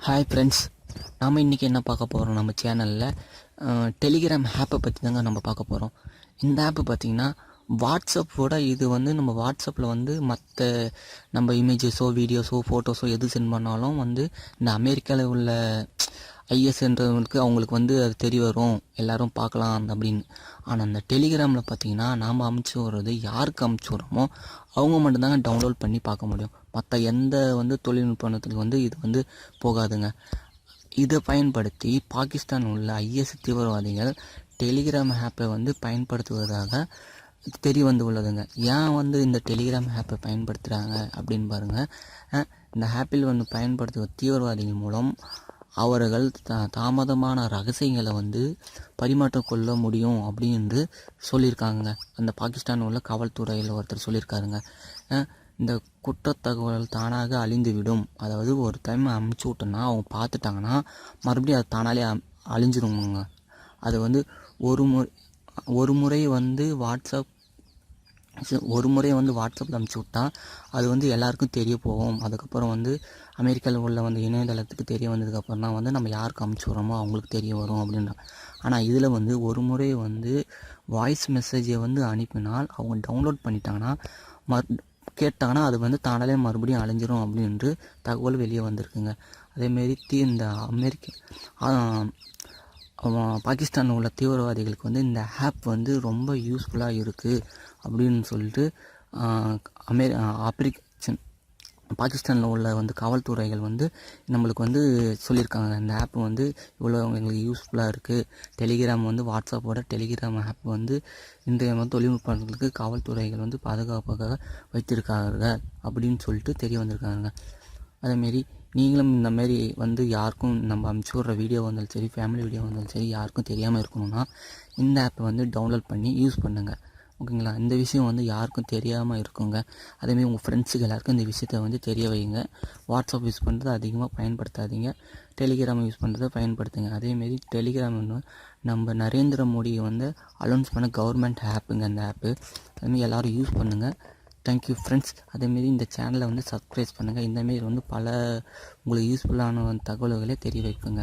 Hi friends நாம் இன்றைக்கி என்ன பார்க்க போகிறோம் நம்ம சேனலில் டெலிகிராம் ஆப்பை பற்றி தாங்க நம்ம பார்க்க போகிறோம் இந்த ஆப்பு பார்த்திங்கன்னா வாட்ஸ்அப்போட இது வந்து நம்ம வாட்ஸ்அப்பில் வந்து மற்ற நம்ம இமேஜஸோ வீடியோஸோ ஃபோட்டோஸோ எது சென்ட் பண்ணாலும் வந்து இந்த அமெரிக்காவில் உள்ள ஐஎஸ்ன்றவங்களுக்கு அவங்களுக்கு வந்து அது தெரிய வரும். எல்லோரும் பார்க்கலாம் அப்படின்னு. ஆனால் அந்த டெலிகிராமில் பார்த்தீங்கன்னா நாம் அமுச்சு விட்றது யாருக்கு அமுச்சு விட்றோமோ அவங்க மட்டும்தாங்க டவுன்லோட் பண்ணி பார்க்க முடியும். மற்ற எந்த வந்து தொழில்நுட்பத்துக்கு வந்து இது வந்து போகாதுங்க. இதை பயன்படுத்தி பாகிஸ்தான் உள்ள ஐஎஸ் தீவிரவாதிகள் டெலிகிராம் ஆப்பை வந்து பயன்படுத்துவதாக தெரிய வந்து உள்ளதுங்க. ஏன் வந்து இந்த டெலிகிராம் ஆப்பை பயன்படுத்துகிறாங்க அப்படின்னு பாருங்கள் இந்த ஆப்பில் வந்து பயன்படுத்துகிற தீவிரவாதிகள் மூலம் அவர்கள் தா தாமதமான ரகசியங்களை வந்து பரிமாற்றம் கொள்ள முடியும் அப்படின்னு சொல்லியிருக்காங்க. அந்த பாகிஸ்தான் உள்ள காவல்துறையில் ஒருத்தர் சொல்லியிருக்காருங்க. இந்த குற்றத்தகவல் தானாக அழிந்துவிடும். அதாவது ஒரு டைம் அமுச்சு விட்டோன்னா அவங்க பார்த்துட்டாங்கன்னா மறுபடியும் அது தானாலே அ- அழிஞ்சிருங்க அது வந்து ஒரு முறை ஒரு முறை வந்து வாட்ஸ்அப் ஒரு முறை வந்து வாட்ஸ்அப்பில் அனுப்பிச்சி விட்டா அது வந்து எல்லாருக்கும் தெரிய போகும். அதுக்கப்புறம் வந்து அமெரிக்காவில் உள்ள வந்து இணையதளத்துக்கு தெரிய வந்ததுக்கப்புறம் தான் வந்து நம்ம யாருக்கு அனுப்பிச்சி விட்றோமோ அவங்களுக்கு தெரிய வரும் அப்படின்றாங்க ஆனால் இதில் வந்து ஒரு முறை வந்து வாய்ஸ் மெசேஜை வந்து அனுப்பினால் அவங்க டவுன்லோட் பண்ணிட்டாங்கன்னா மறு கேட்டாங்கன்னா அது வந்து தானாலே மறுபடியும் அழிஞ்சிரும் அப்படின்ட்டு தகவல் வெளியே வந்திருக்குங்க. அதேமாரி தீ இந்த அமெரிக்க பாகிஸ்தானில் உள்ள தீவிரவாதிகளுக்கு வந்து இந்த ஆப் வந்து ரொம்ப யூஸ்ஃபுல்லாக இருக்குது அப்படின்னு சொல்லிட்டு அமெ ஆப்பிரிக்க பாகிஸ்தானில் உள்ள வந்து காவல்துறைகள் வந்து நம்மளுக்கு வந்து சொல்லியிருக்காங்க. இந்த ஆப் வந்து இவ்வளோ எங்களுக்கு யூஸ்ஃபுல்லாக இருக்குது டெலிகிராம் வந்து வாட்ஸ்அப்போட டெலிகிராம் ஆப் வந்து இன்றைய வந்து தொழில்நுட்பங்களுக்கு காவல்துறைகள் வந்து பாதுகாப்பாக வைத்திருக்கார்கள் அப்படின்னு சொல்லிட்டு தெரிய வந்திருக்காங்க. அதேமாரி நீங்களும் இந்த மாதிரி வந்து யாருக்கும் நம்ம அமுச்சு விட்ற வீடியோ வந்தாலும் சரி ஃபேமிலி வீடியோ வந்தாலும் சரி யாருக்கும் தெரியாமல் இருக்கணும்னா இந்த ஆப்பை வந்து டவுன்லோட் பண்ணி யூஸ் பண்ணுங்கள் ஓகேங்களா இந்த விஷயம் வந்து யாருக்கும் தெரியாமல் இருக்குங்க. அதேமாரி உங்கள் ஃப்ரெண்ட்ஸுக்கு எல்லாருக்கும் இந்த விஷயத்த வந்து தெரிய வைங்க. வாட்ஸ்அப் யூஸ் பண்ணுறது அதிகமாக பயன்படுத்தாதீங்க. டெலிகிராம் யூஸ் பண்ணுறதை பயன்படுத்துங்க. அதேமாரி டெலிகிராம் நம்ம நரேந்திர மோடியை வந்து அலௌன்ஸ் பண்ண கவர்மெண்ட் ஆப்புங்க அந்த ஆப்பு அதுமாரி எல்லோரும் யூஸ் பண்ணுங்கள் தேங்க்யூ ஃப்ரெண்ட்ஸ் அதேமாரி இந்த சேனலை வந்து சப்ஸ்கிரைப் பண்ணுங்கள் இந்தமாரி வந்து பல உங்களுக்கு யூஸ்ஃபுல்லான தகவல்களை தெரிய வைப்புங்க